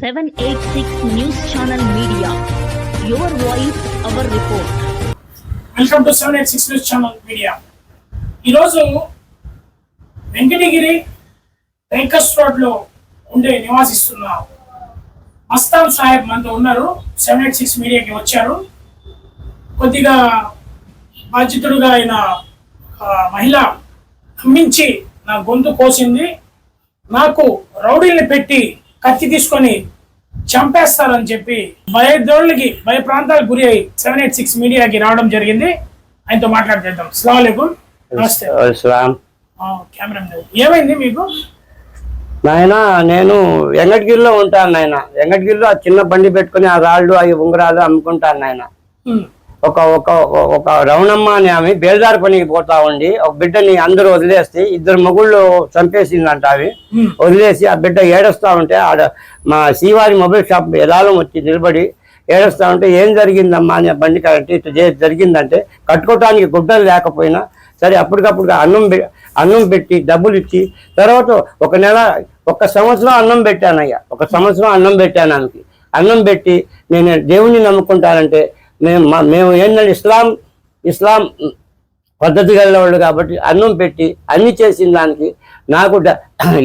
Seven eight six news channel media your voice our report welcome to seven eight six news channel media ఈరోజు వెంకటగిరి వెంకస్ రోడ్లో ఉండే నివాసిస్తున్న మస్తాన్ సాహెబ్ మనతో ఉన్నారు. Seven eight six మీడియాకి వచ్చారు. కొద్దిగా బాధ్యతుడుగా ఆయన మహిళ నమ్మించి నా గొంతు కోసింది. నాకు రౌడీల్ని పెట్టి కత్తి తీసుకొని చంపేస్తారని చెప్పి భయదోళ్ళకి భయ ప్రాంతాలకు గురి అయి సెవెన్ ఎయిట్ సిక్స్ మీడియాకి రావడం జరిగింది. ఆయనతో నమస్తే. ఇస్లాం ఆ, కెమెరా మీద. ఏమైంది మీకు? నాయన నేను వెంకటగిరిలో ఉంటాను నాయన. వెంకటగిరిలో ఆ చిన్న బండి పెట్టుకుని ఆ రాళ్ళు అవి ఉంగరాలు అమ్ముకుంటాను నాయన. ఒక ఒక ఒక రవణమ్మ అని ఆమె బేల్దారి పనికి పోతా ఉండి ఒక బిడ్డని అందరూ వదిలేస్తే ఇద్దరు మొగుళ్ళు చంపేసిందంట అవి వదిలేసి ఆ బిడ్డ ఏడుస్తా ఉంటే ఆడ మా శ్రీవారి మొబైల్ షాప్ ఎలాలో వచ్చి నిలబడి ఏడుస్తా ఉంటే ఏం జరిగిందమ్మా? అని బండి కట్టి ఇట్లా చే- జరిగిందంటే కట్టుకోవటానికి గుడ్డలు లేకపోయినా సరే అప్పటికప్పుడు అన్నం అన్నం పెట్టి డబ్బులు ఇచ్చి తర్వాత ఒక నెల ఒక సంవత్సరం అన్నం పెట్టానయ్యా. ఒక సంవత్సరం అన్నం పెట్టాను ఆమెకి. అన్నం పెట్టి నేను దేవుణ్ణి నమ్ముకుంటానంటే మేము మా- మేము ఏంటంటే ఇస్లాం ఇస్లాం పద్ధతి వాళ్ళు కాబట్టి అన్నం పెట్టి అన్ని చేసిన దానికి నాకు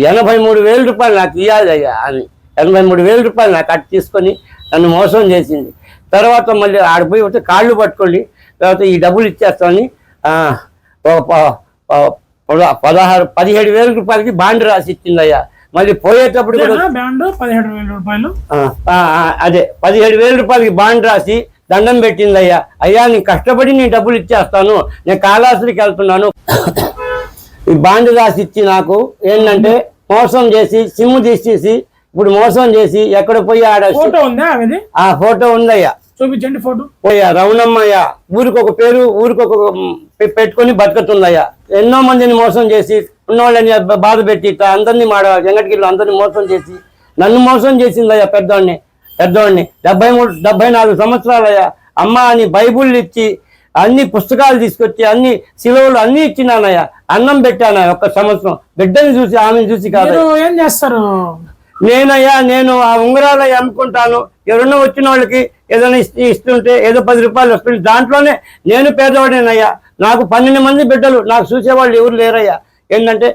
ఎనభై మూడు వేల రూపాయలు నాకు ఇవ్వాలి అయ్యా అని. ఎనభై మూడు వేల రూపాయలు నాకు అట్టు తీసుకొని నన్ను మోసం చేసింది. తర్వాత మళ్ళీ ఆడిపోయి వచ్చి కాళ్ళు పట్టుకోండి తర్వాత ఈ డబ్బులు ఇచ్చేస్తామని పదహారు పదిహేడు వేల రూపాయలకి బాండ్ రాసి ఇచ్చింది అయ్యా. మళ్ళీ పోయేటప్పుడు అదే పదిహేడు వేల రూపాయలకి బాండ్ రాసి దండం పెట్టింది అయ్యా అయ్యా నేను కష్టపడి నేను డబ్బులు ఇచ్చేస్తాను. నేను కాళాశ్రికి వెళ్తున్నాను. ఈ బాండ్ రాసి ఇచ్చి నాకు ఏంటంటే మోసం చేసి సిమ్ తీసేసి ఇప్పుడు మోసం చేసి ఎక్కడ పోయి ఆడ ఫోటో ఉందా ఆ ఫోటో ఉందయ్యా. చూపించండి ఫోటో. పోయా రవణమ్మయ్య ఊరికి ఒక పేరు ఊరికి ఒక పెట్టుకొని బతుకుతుందయ్యా. ఎన్నో మందిని మోసం చేసి ఉన్నోళ్ళని బ- బాధ పెట్టి అందరినీ మాడ వెంకటగిరిలో అందరినీ మోసం చేసి నన్ను మోసం చేసిందయ్యా పెద్దోడిని. పెద్దోడిని. డెబ్బై మూడు డెబ్బై నాలుగు సంవత్సరాలయ్యా. అమ్మ అని బైబుల్ ఇచ్చి అన్ని పుస్తకాలు తీసుకొచ్చి అన్ని సిలువలు అన్ని ఇచ్చినానయ్యా. అన్నం పెట్టానయ్యా ఒక్క సంవత్సరం. బిడ్డని చూసి ఆమెను చూసి కాదు. ఏం చేస్తారు? నేనయ్యా నేను ఆ ఉంగరాలు అమ్ముకుంటాను. ఎవరన్నా వచ్చిన వాళ్ళకి ఏదైనా ఇస్తు ఇస్తుంటే ఏదో పది రూపాయలు వస్తుంది దాంట్లోనే నేను పేదవాడినయ్యా నాకు పన్నెండు మంది బిడ్డలు. నాకు చూసేవాళ్ళు ఎవరు లేరయ్యా. ఏంటంటే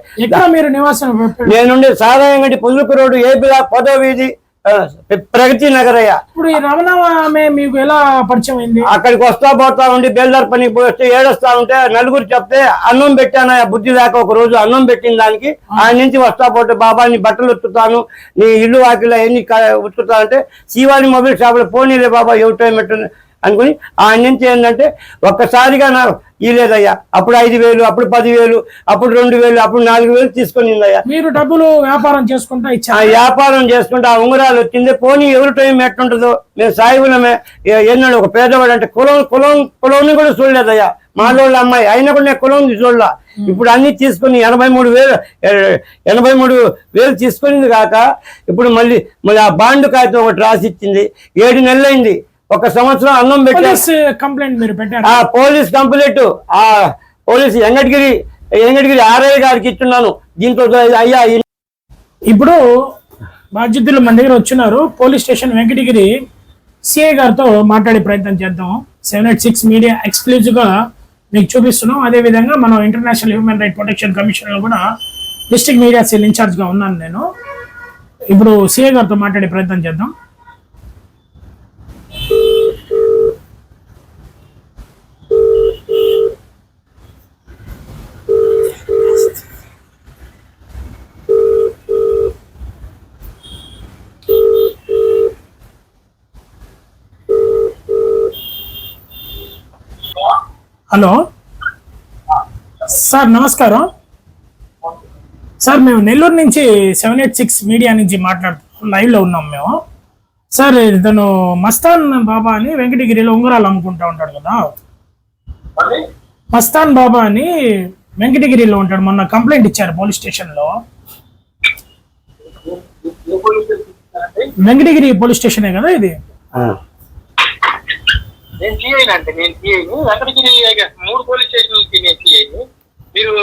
మీరు నివాసం? నేనుండే సారాయంగడి పుల్లుకు రోడ్డు ఏపీలా పదో వీధి ప్రగతి నగర్ అయ్యా ఇప్పుడు ఈ మీకు ఎలా పరిచయం అయింది? అక్కడికి వస్తా పోతా ఉండి బేల్దార్ పనికి పోయి వస్తే ఏడొస్తా ఉంటే నలుగురు చెప్తే అన్నం పెట్టాను ఆ బుద్ధి దాకా ఒక రోజు అన్నం పెట్టిన దానికి. ఆయన నుంచి వస్తా పోతే బాబా నీ బట్టలు ఉతుకుతాను నీ ఇల్లు వాకిలో ఎన్ని ఉతుకుతా అంటే శివాని మొబైల్ షాపులో పోనీలే బాబా ఎవటో పెట్టు అనుకుని ఆయన నుంచి ఏంటంటే ఒక్కసారిగా నా ఇలేదయ్యా అప్పుడు ఐదు వేలు అప్పుడు పదివేలు అప్పుడు రెండు వేలు అప్పుడు నాలుగు వేలు తీసుకునిందయ్యా మీరు డబ్బులు వ్యాపారం చేసుకుంటా ఆ ఇచ్చారు? వ్యాపారం చేసుకుంటే ఆ ఉంగరాలు వచ్చింది పోనీ ఎవరి టైం ఎట్టుంటుందో? మేము సాయిబులమే. ఏ- ఎన్నాడు ఒక పేదవాడు అంటే కులం కులం కులంని కూడా చూడలేదయ్యా. మాలోళ్ళ అమ్మాయి అయినా కూడా నేను కులం చూడలా. ఇప్పుడు అన్ని తీసుకుని ఎనభై మూడు వేలు ఎనభై మూడు వేలు తీసుకునింది కాక ఇప్పుడు మళ్ళీ మళ్ళీ ఆ బాండ్ కాగితం ఒకటి రాసి ఇచ్చింది. ఏడు నెలలైంది. ఒక సంవత్సరం అన్నం పెట్టా పోలీస్ కంప్లైంట్ మీరు పెట్టారు. ఆ పోలీస్ కంప్లైంట్ ఆ police Venkatagiri Venkatagiri R I గారికి ఇస్తున్నాను. దీంతో అయ్యా ఇప్పుడు బాధ్యతలు మన దగ్గర వచ్చినారు. పోలీస్ స్టేషన్ వెంకటగిరి సిఐ గారితో మాట్లాడే ప్రయత్నం చేద్దాం. సెవెన్ ఎయిట్ సిక్స్ మీడియా ఎక్స్క్లూజివ్గా మీకు చూపిస్తున్నాం. అదే విధంగా మనం ఇంటర్నేషనల్ హ్యూమన్ రైట్ ప్రొటెక్షన్ కమిషన్లో కూడా డిస్ట్రిక్ట్ మీడియా సెల్ ఇన్ఛార్జ్గా ఉన్నాను నేను. ఇప్పుడు సిఐ గారితో మాట్లాడే ప్రయత్నం చేద్దాం. హలో? సార్ నమస్కారం. సార్ మేము నెల్లూరు నుంచి సెవెన్ ఎయిట్ సిక్స్ మీడియా నుంచి మాట్లాడుతున్నాం లైవ్లో ఉన్నాం మేము. సార్ ఇతను మస్తాన్ బాబా అని వెంకటగిరిలో ఉంగరాలు అమ్ముకుంటా ఉంటాడు కదా. మస్తాన్ బాబా అని వెంకటగిరిలో ఉంటాడు. మొన్న కంప్లైంట్ ఇచ్చారు పోలీస్ స్టేషన్లో వెంకటగిరి పోలీస్ స్టేషనే కదా ఇది. నేను సిఐని అంటే నేను సిఐని అక్కడికి మూడు పోలీస్ స్టేషన్లకి నేను సిఐని మీరు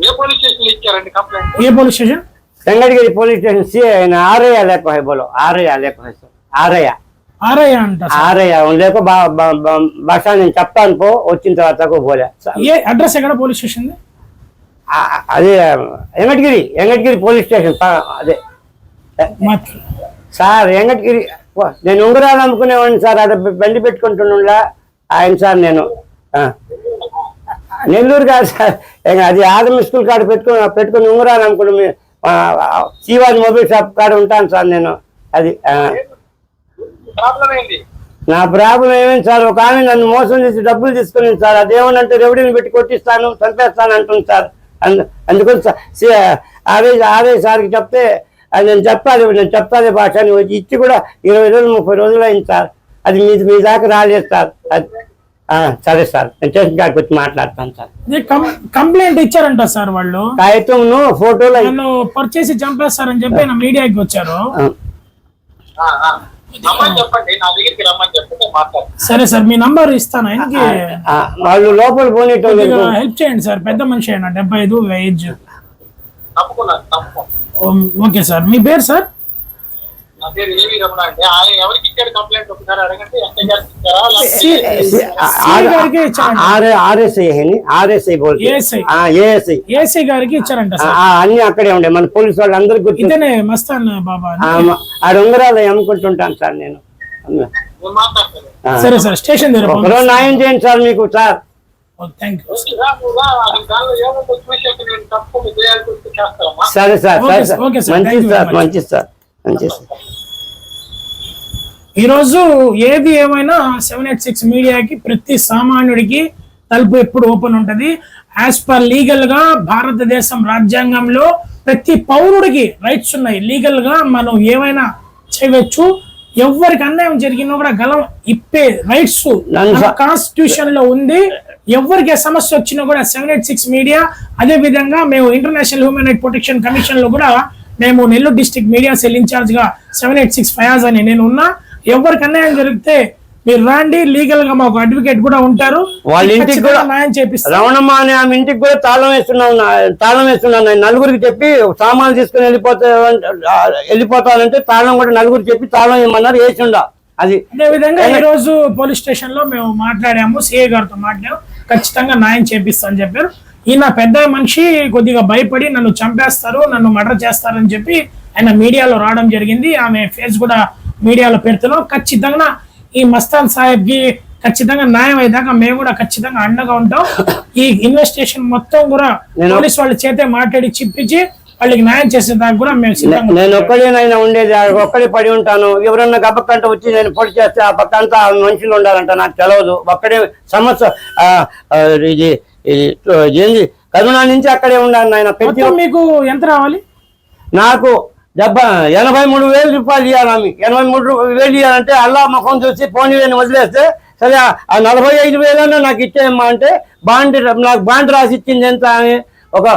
ఏ పోలీస్ స్టేషన్ ఇచ్చారండి complaint? A police station? Venkatagiri police station C I ఆయన ఆరయ్య లేకపోతే బోలో. ఆరయ్య లేకపోతే ఆరయ్య ఆరయ్య అంట ఆరయ్య లేక బస్ నేను చెప్తాను పో వచ్చిన తర్వాత పోలే. ఏ అడ్రస్ ఎక్కడ పోలీస్ స్టేషన్ అదే వెంకటగిరి వెంకటగిరి పోలీస్ స్టేషన్ అదే. సార్ వెంకటగిరి నేను ఉంగరాలు అమ్ముకునేవాడిని సార్ అక్కడ బండి పెట్టుకుంటున్నా ఆయన సార్ నేను. నెల్లూరు కాదు సార్ అది ఆదమి స్కూల్ కాడ పెట్టుకుని పెట్టుకుని ఉంగరాలు అమ్ముకుని శివాజీ మొబైల్ షాప్ కాడ ఉంటాను సార్ నేను. అది నా ప్రాబ్లం ఏమేమి సార్ ఒక ఆమె నన్ను మోసం చేసి డబ్బులు తీసుకుని సార్ అదేమనంటే రెవడీని పెట్టి కొట్టిస్తాను చంపేస్తాను అంటుంది సార్. అందు అందుకని ఆర్ఏ ఆర్ఏ సార్కి చెప్తే అది నేను చెప్పాలి నేను చెప్తాది భాష అని వచ్చి ఇచ్చి కూడా ఇరవై రోజులు ముప్పై రోజులు అయింది సార్. అది మీ మీ దాకా రాలేదు సార్. అది ఆ, సరే సార్. నేను స్టేషన్ కాడికి వచ్చి మాట్లాడతాను సార్. కంప్లైంట్ ఇచ్చారంట సార్ వాళ్ళు. కాగితంను ఫోటోలు నన్ను పర్చేసి చంపేస్తారని చెప్పి నా మీడియాకి వచ్చారు. సరే సార్ మీ నంబర్ ఇస్తాను. ఆయనకి వాళ్ళు లోపల కొద్దిగా హెల్ప్ చేయండి సార్. పెద్ద మనిషి అయినా డెబ్బై ఐదు ఏజ్ తప్పకుండా తప్పకుండా. Okay sir. మీ పేరు సార్? గారికి ఇచ్చారంట. ఏఎస్ఐ. గారికి అన్ని అక్కడే ఉండే. మన పోలీసు వాళ్ళు అందరు గుర్తు. ఇతనే మస్తాన్ బాబా. ఆ, ఉంగరాలు అమ్ముకుంటుంటాను సార్ నేను. సరే సార్ స్టేషన్ దగ్గర చేయండి సార్ మీకు సార్. థ్యాంక్ యూ సరే సార్ ఓకే సరే సార్, సార్ ఓకే సార్, మంచిది సార్. మంచిది సార్ మంచిది సార్. ఈరోజు ఏది ఏమైనా సెవెన్ ఎయిట్ సిక్స్ మీడియాకి ప్రతి సామాన్యుడికి తలుపు ఎప్పుడు ఓపెన్ ఉంటది. యాజ్ పర్ లీగల్గా భారతదేశం రాజ్యాంగంలో ప్రతి పౌరుడికి రైట్స్ ఉన్నాయి. లీగల్గా మనం ఏమైనా చేయవచ్చు. ఎవరికి అన్యాయం జరిగినా కూడా గలం ఇప్పే రైట్స్ కాన్స్టిట్యూషన్లో ఉంది. ఎవరికి సమస్య వచ్చినా కూడా సెవెన్ ఎయిట్ సిక్స్ మీడియా అదే విధంగా మేము ఇంటర్నేషనల్ హ్యూమన్ రైట్ ప్రొటెక్షన్ కమిషన్లో కూడా మేము నెల్లూరు డిస్ట్రిక్ట్ మీడియా సెల్ ఇన్ఛార్జ్గా సెవెన్ ఎయిట్ సిక్స్ ఫయాజ్ అని నేను ఉన్నా. ఎవరికి అన్యాయం జరిగితే మీరు రాండి లీగల్గా మాకు అడ్వకేట్ కూడా ఉంటారు. వాళ్ళ ఇంటికి కూడా న్యాయం చేపిస్తాం రమణమ్మ అనే ఆమె ఇంటికి కూడా తాళం వేస్తున్నాను తాళం వేస్తున్నాను నేను నలుగురికి చెప్పి సామాన్లు తీసుకుని వెళ్ళిపోతా వెళ్ళిపోతానంటే తాళం కూడా నలుగురు చెప్పి తాళం ఇమ్మన్నారు వేసిండా అది అదే విధంగా ఈ రోజు పోలీస్ స్టేషన్లో మేము మాట్లాడాము సిఏ గారితో మాట్లాడాము. ఖచ్చితంగా న్యాయం చేపిస్తా అని చెప్పారు. ఈయన పెద్ద మనిషి కొద్దిగా భయపడి నన్ను చంపేస్తారు నన్ను మర్డర్ చేస్తారని చెప్పి ఆయన మీడియాలో రావడం జరిగింది. ఆమె ఫేస్ కూడా మీడియాలో పెడుతున్నాం. ఖచ్చితంగా ఈ మస్తాన్ సాహెబ్కి ఖచ్చితంగా న్యాయం అయ్యేదాకా మేము కూడా ఖచ్చితంగా అండగా ఉంటాం. ఈ ఇన్వెస్టిగేషన్ మొత్తం కూడా పోలీస్ వాళ్ళ చేతే మాట్లాడి చిప్పించి వాళ్ళకి న్యాయం చేసేదాకా కూడా మేము నేను ఒక్కడేనైనా ఉండేది ఒక్కడే పడి ఉంటాను. ఎవరన్నా గబ్బకంట వచ్చి నేను పొడి చేస్తే ఆ పక్క అంతా మనుషులు ఉండాలంట నాకు తెలియదు ఒక్కడే సమస్య ఇది ఏంది? కరుణా నుంచి అక్కడే ఉండాలి నాయన. మీకు ఎంత రావాలి? నాకు డెబ్బై ఎనభై మూడు వేలు రూపాయలు ఇవ్వాలి ఆమె. ఎనభై మూడు వేలు ఇవ్వాలంటే అల్లా ముఖం చూసి పోనీ అని వదిలేస్తే సరే ఆ- ఆ నలభై ఐదు వేలన్నా నాకు ఇచ్చేయమ్మా అంటే బాండ్ నాకు బాండ్ రాసి ఇచ్చింది ఎంత ఆమె? ఒక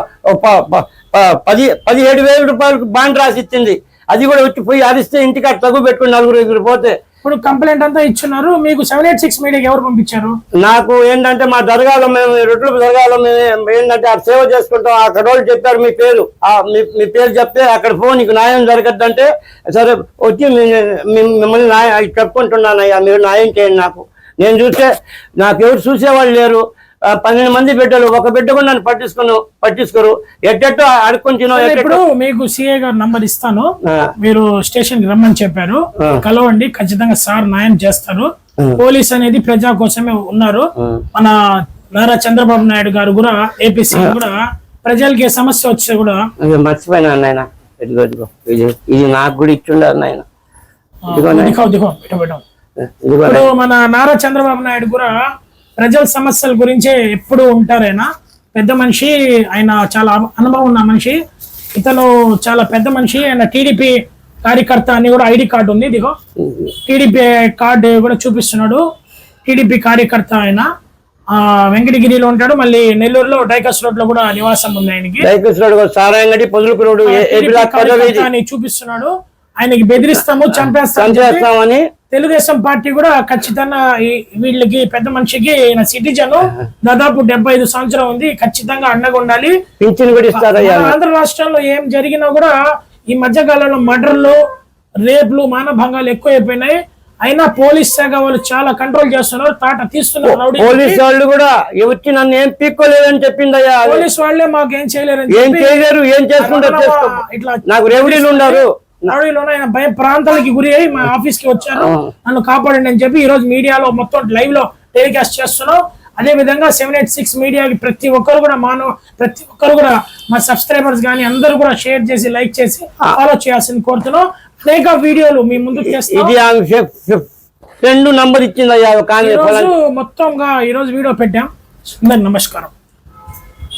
పది పదిహేడు వేల రూపాయలకు బాండ్ రాసి ఇచ్చింది అది కూడా వచ్చి పోయి అరిస్తే ఇంటికి అటు తగ్గు పెట్టుకుని నలుగురు ఐదుగురు పోతే ఇప్పుడు కంప్లైంట్ అంతా ఇచ్చున్నారు. మీకు సెవెన్ ఎయిట్ సిక్స్ మీడియాకి ఎవరు పంపించారు? నాకు ఏంటంటే మా దర్గాలో మేము రొట్లు దర్గాలో మేము ఏంటంటే ఆ సేవ చేసుకుంటాం. అక్కడ వాళ్ళు చెప్పారు మీ పేరు. మీ పేరు చెప్తే అక్కడ పో నీకు న్యాయం జరగద్దంటే సరే వచ్చి మిమ్మల్ని న్యాయం చెప్పుకుంటున్నాను అయ్యా మీరు న్యాయం చేయండి నాకు. నేను చూస్తే నాకు ఎవరు చూసేవాళ్ళు లేరు. పన్నెండు మంది బిడ్డలు ఒక బిడ్డ కూడా నన్ను పట్టించుకును పట్టించుకోరు. ఎట్టెట్టో అడుక్కొని తినో ఇప్పుడు మీకు సిఏ గారు నంబర్ ఇస్తాను. మీరు స్టేషన్ రమ్మని చెప్పారు. కలవండి ఖచ్చితంగా సార్ న్యాయం చేస్తారు. పోలీస్ అనేది ప్రజా కోసమే ఉన్నారు. మన నారా చంద్రబాబు నాయుడు గారు కూడా ఏపీసీ కూడా ప్రజలకి ఏ సమస్య వస్తే కూడా మర్చిపోయినా నాయన. ఇది నాకు కూడా ఇచ్చిండారు ఇదిగో నాయన. మన నారా చంద్రబాబు నాయుడు కూడా ప్రజల సమస్యల గురించే ఎప్పుడు ఉంటారైనా? పెద్ద మనిషి ఆయన చాలా అను- అనుభవం ఉన్న మనిషి ఇతను చాలా పెద్ద మనిషి ఆయన టీడీపీ కార్యకర్త అని కూడా ఐడి కార్డు ఉంది ఇదిగో. టీడీపీ కార్డు కూడా చూపిస్తున్నాడు. టీడీపీ కార్యకర్త ఆయన. ఆ వెంకటగిరిలో ఉంటాడు మళ్ళీ నెల్లూరులో డైకస్ రోడ్లో కూడా నివాసం ఉంది ఆయనకి. సారాయంగడి చూపిస్తున్నాడు. ఆయనకి బెదిరిస్తాము చంపేస్తాము అని చెప్పి చంపేస్తామని తెలుగుదేశం పార్టీ కూడా ఖచ్చితంగా వీళ్ళకి పెద్ద మనిషికి ఈయన సిటిజన్ దాదాపు డెబ్బై ఐదు సంవత్సరం ఉంది ఖచ్చితంగా అండగా ఉండాలి. ఆంధ్ర రాష్ట్రంలో ఏం జరిగినా కూడా ఈ మధ్య కాలంలో మర్డర్లు రేపులు మానభంగాలు ఎక్కువైపోయినాయి. అయినా పోలీస్ శాఖ వాళ్ళు చాలా కంట్రోల్ చేస్తున్నారు తాట తీస్తున్నారు పోలీస్ వాళ్ళు కూడా వచ్చి నన్ను ఏం పీక్కోలేదని చెప్పిందయ్యా పోలీస్ వాళ్ళే మాకు ఏం చేయలేరని ఏం చేయలేరు ఏం చేసుకుంటారు ఇట్లా నాకు రెవడీలు ఉన్నారు రౌడీలో ఆయన భయ ప్రాంతాలకి గురి అయ్యి మా ఆఫీస్కి వచ్చారు. నన్ను కాపాడండి అని చెప్పి ఈ రోజు మీడియాలో మొత్తం లైవ్లో టెలికాస్ట్ చేస్తున్నాం. అదే విధంగా సెవెన్ ఎయిట్ సిక్స్ మీడియాకి ప్రతి ఒక్కరు కూడా మానవ ప్రతి ఒక్కరు కూడా మా సబ్స్క్రైబర్స్ కానీ అందరూ కూడా షేర్ చేసి లైక్ చేసి ఫాలో చేయాల్సింది కోరుతున్నాం. అనేక వీడియోలు మీ ఇది ఆమె ఫ్రెండ్ నంబర్ రోజు ఫలానా- మొత్తంగా ఈ రోజు వీడియో పెట్టాం. అందరికి నమస్కారం.